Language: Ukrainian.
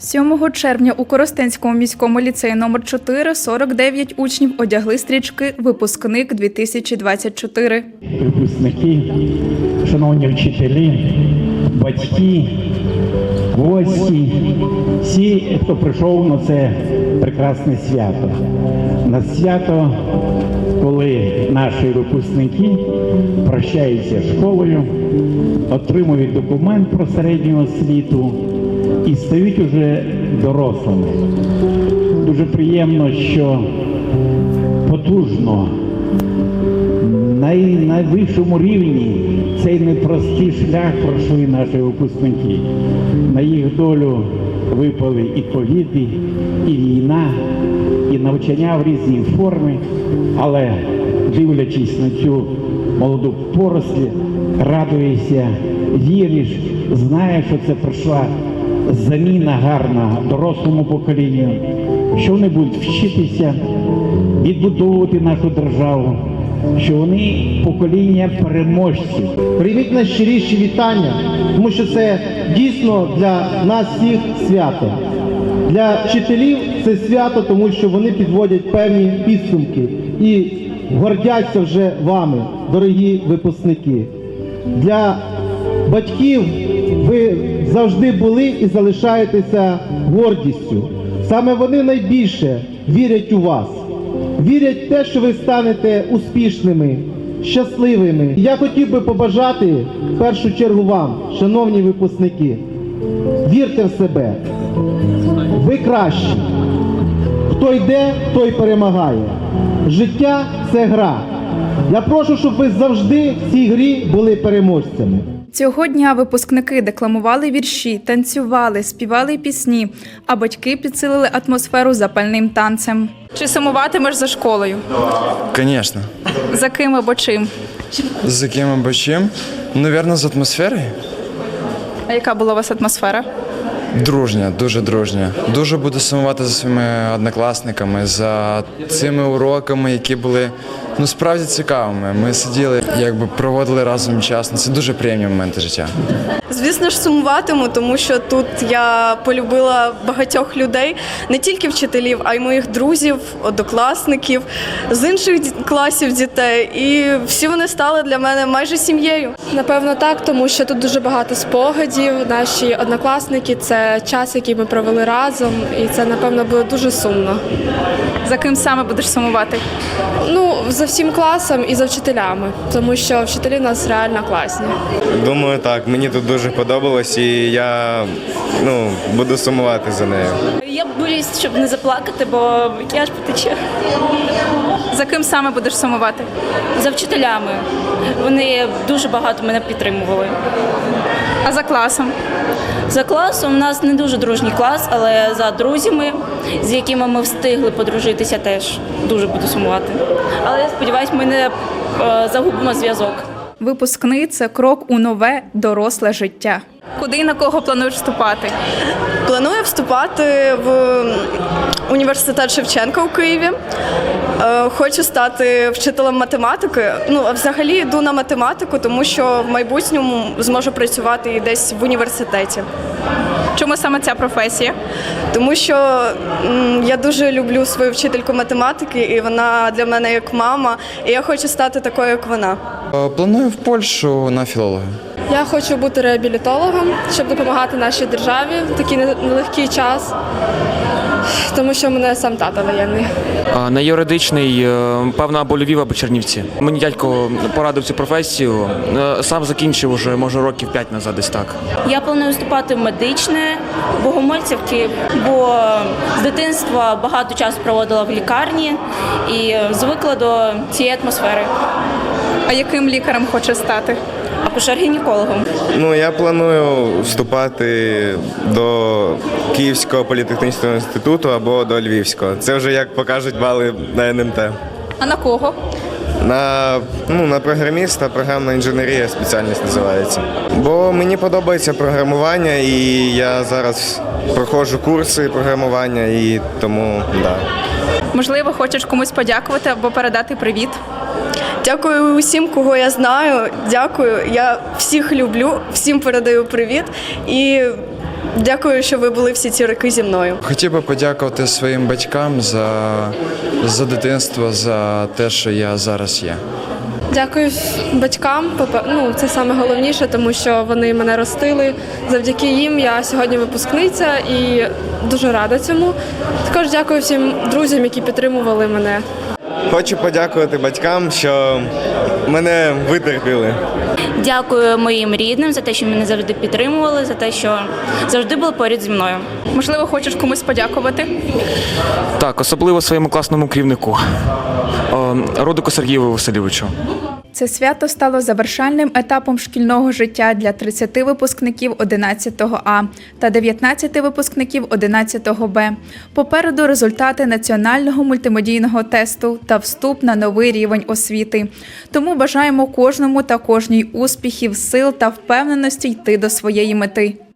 7 червня у Коростенському міському ліцеї номер 4 49 учнів одягли стрічки Випускник 2024. випускники, шановні вчителі, батьки, гості, всі, хто прийшов на це прекрасне свято. На свято, коли наші випускники прощаються з школою, отримують документ про середню освіту і стають уже дорослими. Дуже приємно, що потужно на найвищому рівні цей непростий шлях пройшли наші випускники. На їх долю випали і ковіди, і війна, і навчання в різній формі. Але дивлячись на цю молоду порослі, радуєшся, віриш, знаєш, що це прийшла заміна гарна дорослому поколінню, що вони будуть вчитися, відбудовувати нашу державу, що вони покоління переможців. Прийміть найщиріші вітання, тому що це дійсно для нас всіх свято. Для вчителів це свято, тому що вони підводять певні підсумки і гордяться вже вами, дорогі випускники. Для батьків ви завжди були і залишаєтеся гордістю. Саме вони найбільше вірять у вас вірять в те, що ви станете успішними, щасливими. Я хотів би побажати в першу чергу вам, шановні випускники, вірте в себе. Ви кращі. Хто йде, той перемагає. Життя це гра. Я прошу, щоб ви завжди в цій грі були переможцями. Цього дня випускники декламували вірші, танцювали, співали пісні, а батьки підсилили атмосферу запальним танцем. Чи сумуватимеш за школою? Конечно. За ким або чим? За кем або чим? Наверное, з атмосферою. А яка була у вас атмосфера? Дружня, дуже дружня. Дуже буду сумувати за своїми однокласниками, за цими уроками, які були ну справді цікавими. Ми сиділи, якби проводили разом час. Ну, Це дуже приємні моменти життя. Звісно ж, сумуватиму, тому що тут я полюбила багатьох людей, не тільки вчителів, а й моїх друзів, однокласників, з інших класів дітей. І всі вони стали для мене майже сім'єю. Напевно, так, тому що тут дуже багато спогадів. Наші однокласники це час, який ми провели разом, і це напевно буде дуже сумно. За ким саме будеш сумувати? Ну за всім класом і за вчителями, тому що вчителі в нас реально класні. Думаю, так. Мені тут дуже подобалось, і я ну, буду сумувати за нею. Я боюсь, щоб не заплакати, бо макіяж потече. За ким саме будеш сумувати? За вчителями. Вони дуже багато мене підтримували. А за класом? За класом у нас не дуже дружній клас, але за друзями, з якими ми встигли подружитися, теж дуже буду сумувати. Але я сподіваюся, ми не е, загубимо зв'язок. Випускний це крок у нове доросле життя. Куди і на кого плануєш вступати? Планую вступати в університет Шевченка у Києві. Е, Хочу стати вчителем математики. Ну, а взагалі йду на математику, тому що в майбутньому зможу працювати і десь в університеті. Чому саме ця професія? Тому що м, я дуже люблю свою вчительку математики, і вона для мене як мама. І я хочу стати такою, як вона. Е, Планую в Польщу на філолога. Я хочу бути реабілітологом, щоб допомагати нашій державі в такий нелегкий час, тому що мене сам тато воєнний. А, На юридичний, е, певно, або Львів, або Чернівці. Мені дядько порадив цю професію. Е, Сам закінчив уже, може, років 5 назад десь так. Я планую вступати в медичне, богомольцівки, бо з дитинства багато часу проводила в лікарні і звикла до цієї атмосфери. А яким лікарем хочеш стати? Акушер-гінекологом. Ну, я планую вступати до Київського політехнічного інституту або до Львівського. Це вже як покажуть бали на НМТ. А на кого? На, ну, на програміста, програмна інженерія спеціальність називається. Бо мені подобається програмування, і я зараз проходжу курси програмування, і тому да. Можливо, хочеш комусь подякувати або передати привіт. Дякую усім, кого я знаю. Дякую. Я всіх люблю, всім передаю привіт. І Дякую, що ви були всі ці роки зі мною. Хотів би подякувати своїм батькам за, за дитинство, за те, що я зараз є. Дякую батькам. Ну, це саме головніше, тому що вони мене ростили. Завдяки їм я сьогодні випускниця і дуже рада цьому. Також дякую всім друзям, які підтримували мене. Хочу подякувати батькам, що мене витерпіли. Дякую моїм рідним за те, що мене завжди підтримували, за те, що завжди були поряд зі мною. Можливо, хочеш комусь подякувати? Так, особливо своєму класному керівнику родику Сергієву Сергію Васильовичу. Це свято стало завершальним етапом шкільного життя для 30 випускників 11 А та 19 випускників 11 Б. Попереду результати національного мультимедійного тесту та вступ на новий рівень освіти. Тому бажаємо кожному та кожній успіхів, сил та впевненості йти до своєї мети.